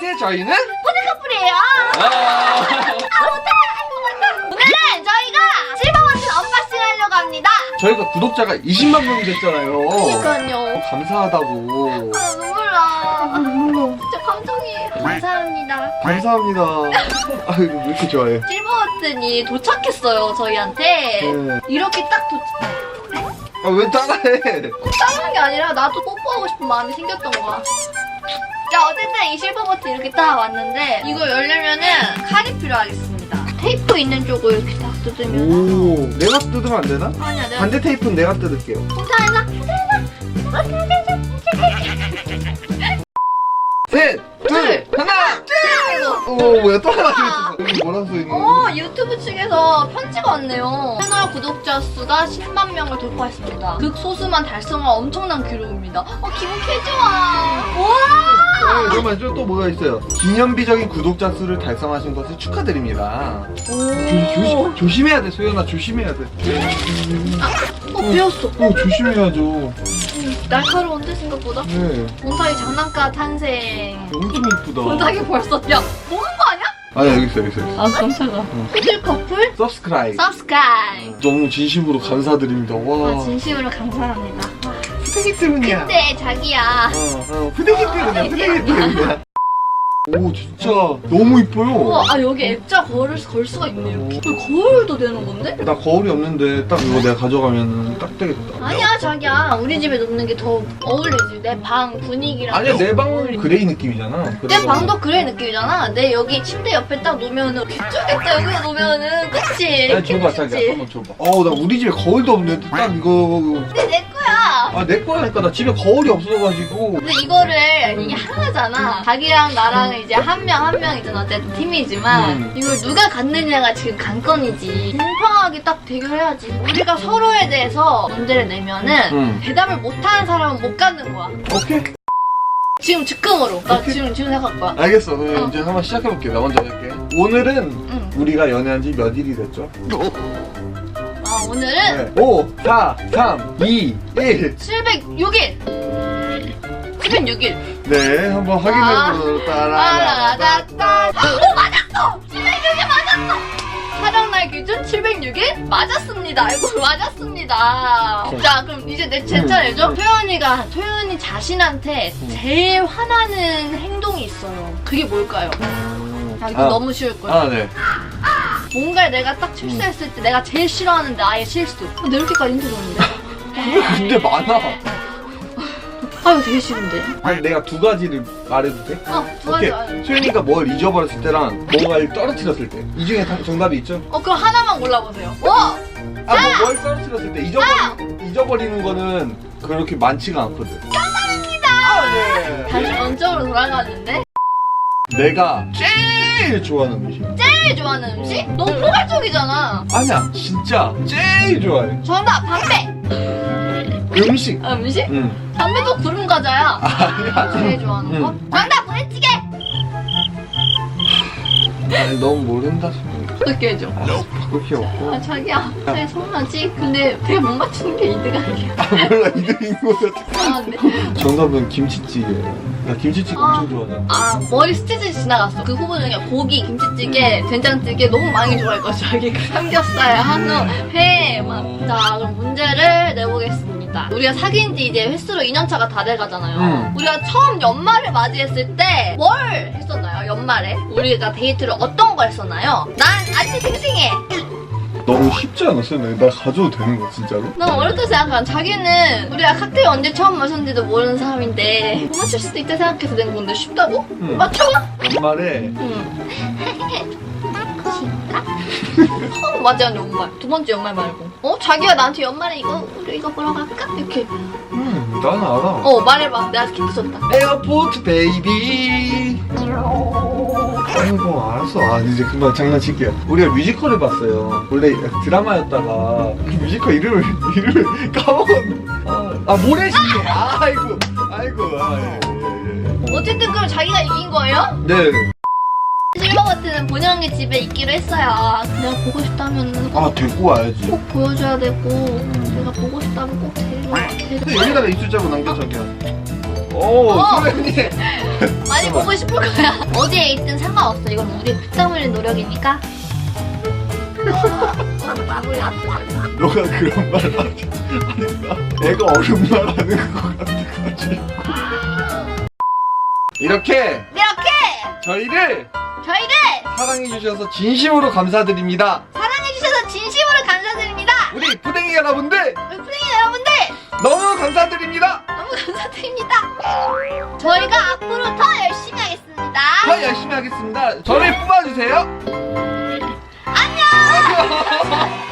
안녕하세요. 저희는 모든 커플이에요. 아, 오늘은 저희가 실버 버튼 언박싱 하려고 합니다. 저희가 구독자가 20만 명이 됐잖아요. 그러니까요. 감사하다고. 아, 눈물 나. 진짜 감동이에요. 감사합니다. 감사합니다. 아이고 왜 이렇게 좋아해? 실버 버튼이 도착했어요, 저희한테. 네. 이렇게 딱 도착. 아왜 따라해? 다른 게 아니라 나도 뽀뽀하고 싶은 마음이 생겼던 거야. 자, 어쨌든 이 실버 버튼 이렇게 딱 왔는데 이거 열려면은 칼이 필요하겠습니다. 테이프 있는 쪽을 이렇게 딱 뜯으면 오, 내가 뜯으면 안 되나? 아니야, 내가 반대 테이프는 내가 뜯을게요. 괜찮아? 셋, 둘, 하나, 오 뭐야 또 하나 더 있어. 여기 뭐라 써 있는? 어, 유튜브 측에서 편지가 왔네요. 채널 구독자 수가 10만 명을 돌파했습니다. 극소수만 달성한 엄청난 기록입니다. 어, 기분 개 좋아. 네, 와! 잠깐만 또 뭐가 있어요? 기념비적인 구독자 수를 달성하신 것을 축하드립니다. 조, 조심, 조심해야 돼, 소연아, 조심해야 돼. 어, 배웠어. 어, 조심해야죠. 음, 날카로운데, 생각보다? 네, 몬타기 장난감 탄생. 엄청 이쁘다. 몬타기 벌써, 야, 보는 거 아니야? 아, 여기 있어, 여기 있어. 여기 있어. 아, 깜짝아. 후질 커플? 서브스크라이브. 서브스크라이브. 너무 진심으로 감사드립니다. 와. 아, 진심으로 감사합니다. 와. 푸대기 때문이야. 근데 자기야. 어, 어, 푸대기 때문이야, 푸대기 때문이야. 오, 진짜 너무 이뻐요. 우와, 아, 여기 액자 걸, 걸 수가 있네요. 이거 거울도 되는 건데? 나 거울이 없는데 딱 이거 내가 가져가면 딱 되겠다. 아니야 자기야 우리 집에 놓는 게 더 어울리지 내 방 분위기랑 아니야, 내 방은 어울리지. 그레이 느낌이잖아. 내 그래서- 방도 그래 느낌이잖아 내 여기 침대 옆에 딱 놓으면은 개쩌겠다 여기 놓으면은 그치 야, 줘봐, 자기야. 한번 줘봐. 어우, 나 우리 집에 거울도 없는데 딱 이거. 근데 내 거 야 아, 내 거라니까. 나 집에 거울이 없어가지고. 근데 이거를 이게 하나잖아 자기랑 나랑 이제 한 명 한 명이잖아 어쨌든 팀이지만 음. 이걸 누가 갖느냐가 지금 관건이지 공평하게 딱 대결해야지 우리가 서로에 대해서 문제를 내면은 응. 대답을 못하는 사람은 못 갖는 거야 오케이. 지금 즉흥으로 나 오케이. 지금 지금 생각할 거야 알겠어. 그럼 어. 이제 한번 시작해볼게. 나 먼저 할게. 오늘은 응. 우리가 연애한 지 몇 일이 됐죠? 아 오늘은 네. 5, 4, 3, 2, 1. 706일. 706일. 네, 한번 확인해보도록. 따라라따 오 맞았어. 706일 맞았어. 촬영 날 기준 706일 맞았습니다. 이거 맞았습니다. 자. 그럼 이제 내 제 차례죠? 토연이가 토연이 자신한테 제일 화나는 행동이 있어요. 그게 뭘까요? 아 이거 아. 너무 쉬울 거야 아, 네. 뭔가를 내가 딱 실수했을 때 내가 제일 싫어하는데 아예 실수 어, 내 이렇게까지 힘들었는데 근데 많아. 아 이거 되게 싫은데 아니, 내가 두 가지를 말해도 돼? 어두 오케이. 가지. 소연이가 뭘 잊어버렸을 때랑 뭔가를 떨어뜨렸을 때. 이 중에 다- 정답이 있죠? 어 그럼 하나만 골라보세요 어! 아, 뭐, 뭘 떨어뜨렸을 때 잊어버리, 잊어버리는 거는 그렇게 많지가 않거든. 감사합니다! 아, 네. 다시 원점으로 돌아가는데 내가 제일 좋아하는 음식. 제일 좋아하는 음식? 너무 포괄적이잖아 아니야, 진짜 제일 좋아해. 정답 담배 음식. 아, 음식? 응. 담배도 구름 과자야 아니야. 제일 좋아하는 거? 응. 정답 부대찌개 아니, 너무 모른다, 소연이. 어떻게 해줘 아, 필요 없고. 아 자기야 제일 성나지? 근데 되게 못 맞추는 게 이득 아니야 아, 몰라, 이들인 거 같아. 아, 네. 정답은 김치찌개. 나 김치찌개 아. 엄청 좋아하잖아. 아 머리 스치듯이 지나갔어 그 후보 중에 고기, 김치찌개, 된장찌개 너무 많이 좋아할 거야 자기 그 삼겹살, 한우, 회 막 자 그럼 문제를 내보겠습니다 우리가 사귄 지 이제 횟수로 2년차가 다 돼가잖아요 음. 우리가 처음 연말을 맞이했을 때 뭘 했었나요 연말에? 우리가 데이트를 어떤 걸 했었나요? 난 아직 싱싱해 너무 쉽지 않았어요? 나 가져도 되는 거야, 진짜로? 난때 생각한 자기는 우리가 칵테일 언제 처음 마셨는지도 모르는 사람인데 못 맞출 수도 있다 생각해서 낸 건데 쉽다고? 응. 맞춰봐 연말에 응. 처음 맞이한 연말 두 번째 연말 말고 어 자기가 나한테 연말에 이거 우리 이거 보러 갈까 이렇게 음, 나는 알아. 어 말해봐 내가 힌트 줬다 에어포트 베이비. 아이고 알았어. 아 이제 그만 장난칠게요. 우리가 뮤지컬을 봤어요. 원래 드라마였다가 그 뮤지컬 이름을 이름을 까먹었네. 아, 아 모래시계. 아이고 아이고. 아, 예, 예, 어쨌든 그럼 자기가 이긴 거예요? 예. 네. 실버 버튼은 본영이 집에 있기로 했어요 내가 보고 싶다면 꼭, 아 데리고 와야지. 꼭 보여줘야 되고 내가 보고 싶다면 꼭 데리고 데리고 근데 여기다가 입술자고 남겨 자기야. 오 어. 소연이 많이 보고 싶을 거야. 어디에 있든 상관없어. 이건 우리 피땀 흘린 노력이니까. 어, 마무리. 너가 그런 말 하지 하니까 애가 어른 말 하는 것 같은 거지 이렇게 이렇게 저희를 저희를 사랑해주셔서 진심으로 감사드립니다 사랑해주셔서 진심으로 감사드립니다. 우리 푸댕이 여러분들 우리 푸딩이 여러분들 너무 감사드립니다 너무 감사드립니다. 저희가 앞으로 더 열심히 하겠습니다. 더 열심히 하겠습니다 저를 뽑아주세요 안녕.